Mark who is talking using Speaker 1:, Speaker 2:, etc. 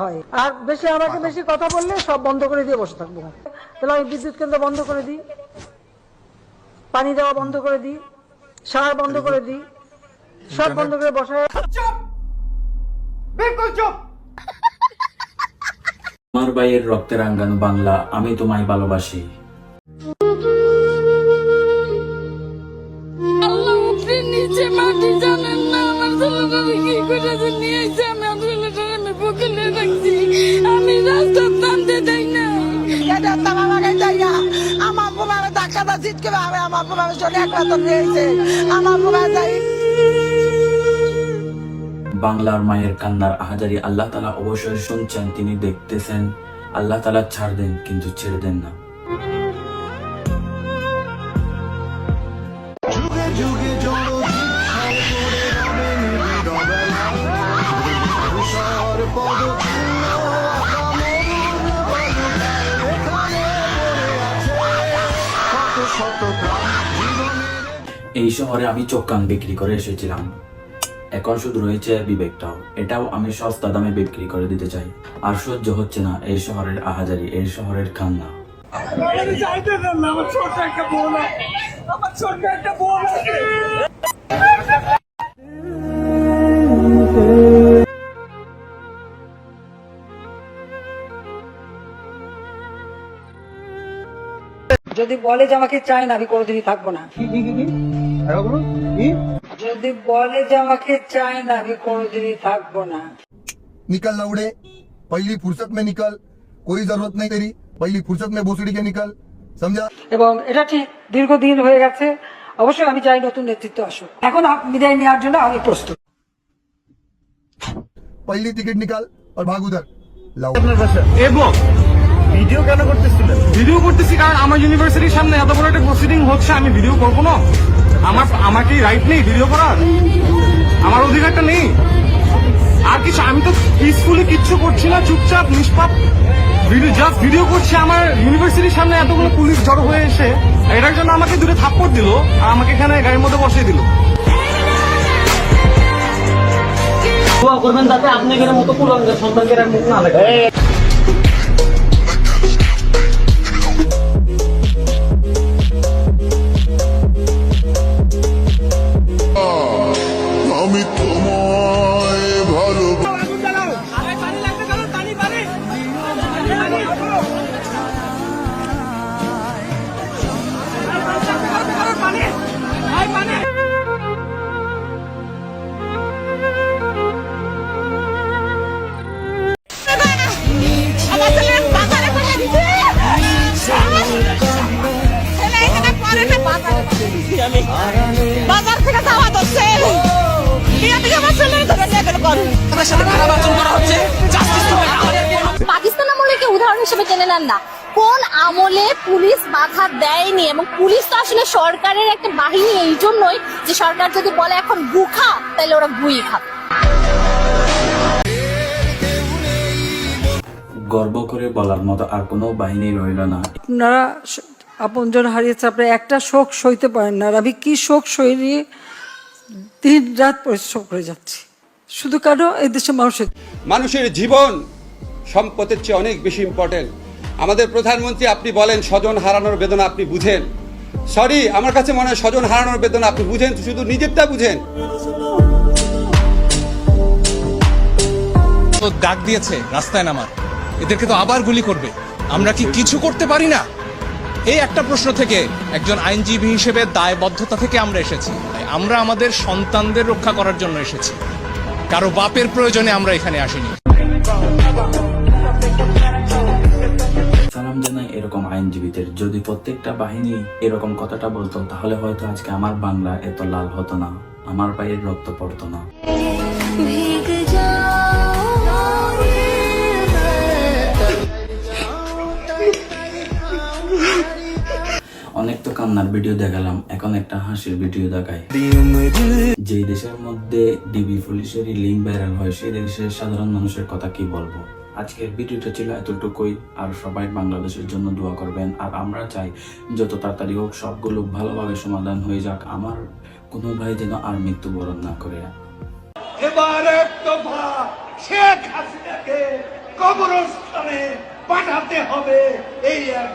Speaker 1: হয়। আর বেশি আমাকে বেশি কথা বললে সব বন্ধ করে দিয়ে বসে থাকব। তাহলে আমি বিদ্যুৎ কেন্দ্র বন্ধ করে দিই। পানি দেওয়া বন্ধ করে দিই। সার বন্ধ করে দিই। সব বন্ধ করে বসায়।
Speaker 2: আমার ভাইয়ের রক্তের আঙ্গানো বাংলা আমি তোমায় ভালোবাসি।
Speaker 3: রাস্তার দেই না।
Speaker 4: এটা তো আমাকে যাইয়া আমার পোলারে ধাক্কাটা জিতকে ভাবে আমার পোলারে শরীর একলা তো নিয়েছে আমার পোলা যাই
Speaker 2: বাংলার মায়ের কান্নার আহাজারি আল্লাহ তালা অবশ্যই শুনছেন তিনি দেখতেছেন। আল্লাহ তালা ছাড় দেন কিন্তু ছেড়ে দেন না। এই শহরে আমি চোখ কান বিক্রি করে এসেছিলাম। এখন শুধু রয়েছে বিবেকটাও। এটাও আমি সস্তা দামে বিক্রি করে দিতে চাই। আর সহ্য হচ্ছে না এই শহরের আহাজারি, এই শহরের কান্না
Speaker 1: যদি বলে যে আমাকে চায় না আমি কোনোদিনই থাকবো না যদি বলে যে আমাকে চায় না আমি কোনোদিনই থাকবো না
Speaker 5: निकल लौड़े पहली फुर्सत में निकल कोई जरूरत नहीं तेरी पहली फुर्सत में भोसड़ी के निकल समझा
Speaker 1: এবং এটা ঠিক দীর্ঘদিন হয়ে গেছে অবশ্যই আমি চাই নতুন নেতৃত্ব আসুক এখন আপ- বিদায় নেওয়ার জন্য আমি প্রস্তুত
Speaker 5: पहली टिकट निकाल और भाग उधर लाओ
Speaker 6: এবং ভিডিও কেন করতেছিলেন? ভিডিও করতেছি কারণ আমার ইউনিভার্সিটির সামনে এত বড় একটা প্রসিডিং হচ্ছে আমি ভিডিও করব না। আমার আমার কি রাইট নেই ভিডিও করার। আমার অধিকারটা নেই। আর কিছু আমি তো পিসফুলি কিচ্ছু করছি না চুপচাপ নিষ্পাপ। ভিডিও জাস্ট ভিডিও করছি। আমার ইউনিভার্সিটির সামনে এতগুলো পুলিশ জড়ো হয়ে এসে এটার জন্য আমাকে দূরে থাপ্পড় দিল আর আমাকে এখানে গাড়ির মধ্যে বসিয়ে দিল।
Speaker 7: করবেন আপনাদের মতো পুরঙ্গের সন্তানকে মুখ না লাগে
Speaker 4: বাজার থেকে যাওয়া ধরছে
Speaker 3: পাকিস্তান আমলকে উদাহরণ হিসেবে টেনে নেন না। কোন আমলে পুলিশ বাধা দেয়নি এবং পুলিশ তো আসলে সরকারের একটা বাহিনী এই জন্যই যে সরকার যদি বলে এখন গু খা তাহলে ওরা গুই খাবে।
Speaker 2: গর্ব করে বলার মতো আর কোনো বাহিনী রইল না।
Speaker 1: আপনারা আপনজন হারিয়েছে আপনি একটা শোক সইতে পারেন না। আর আমি কি শোক সই নিয়ে দিন রাত পরিশ্রম করে যাচ্ছি। শুধু কেন? এই দেশের মানুষের
Speaker 8: মানুষের জীবন সম্পদের চেয়ে অনেক বেশি ইম্পর্টেন্ট আমাদের প্রধানমন্ত্রী আপনি বলেন স্বজন হারানোর বেদনা আপনি বুঝেন। সরি আমার কাছে মনে হয় স্বজন হারানোর বেদনা আপনি বুঝেন শুধু নিজেরটা বুঝেন।
Speaker 9: তো ডাক দিয়েছে রাস্তায় নামার। এদেরকে তো আবার গুলি করবে। আমরা কি কিছু করতে পারি না? এই একটা প্রশ্ন থেকে একজন আইনজীবী হিসেবে দায়বদ্ধতা থেকে আমরা এসেছি। আমরা আমাদের সন্তানদের রক্ষা করার জন্য এসেছি। কারও বাপের প্রয়োজনে আমরা এখানে আসিনি।
Speaker 2: এরকম আইনজীবীদের। যদি প্রত্যেকটা বাহিনী এরকম কথাটা বলতো, তাহলে হয়তো আজকে আমার বাংলা এত লাল হতো না, আমার পায়ের রক্ত পড়তো না। কান্নার ভিডিও দেখালাম, এখন একটা হাসির ভিডিও দেখাই। যেই দেশের মধ্যে ডিবি পুলিশেরই লিঙ্ক ভাইরাল হয়, সেই দেশের সাধারণ মানুষের কথা কি বলব? আজকের ভিডিওটা ছিল এতটুকুই, আর সবাই বাংলাদেশের জন্য দোয়া করবেন। আর আমরা চাই, যত তাড়াতাড়ি হোক, সবগুলো ভালোভাবে সমাধান হয়ে যাক। আমার কোনো ভাই যেন আর মৃত্যুবরণ না করে।
Speaker 10: পাঠাতে হবে, এই এক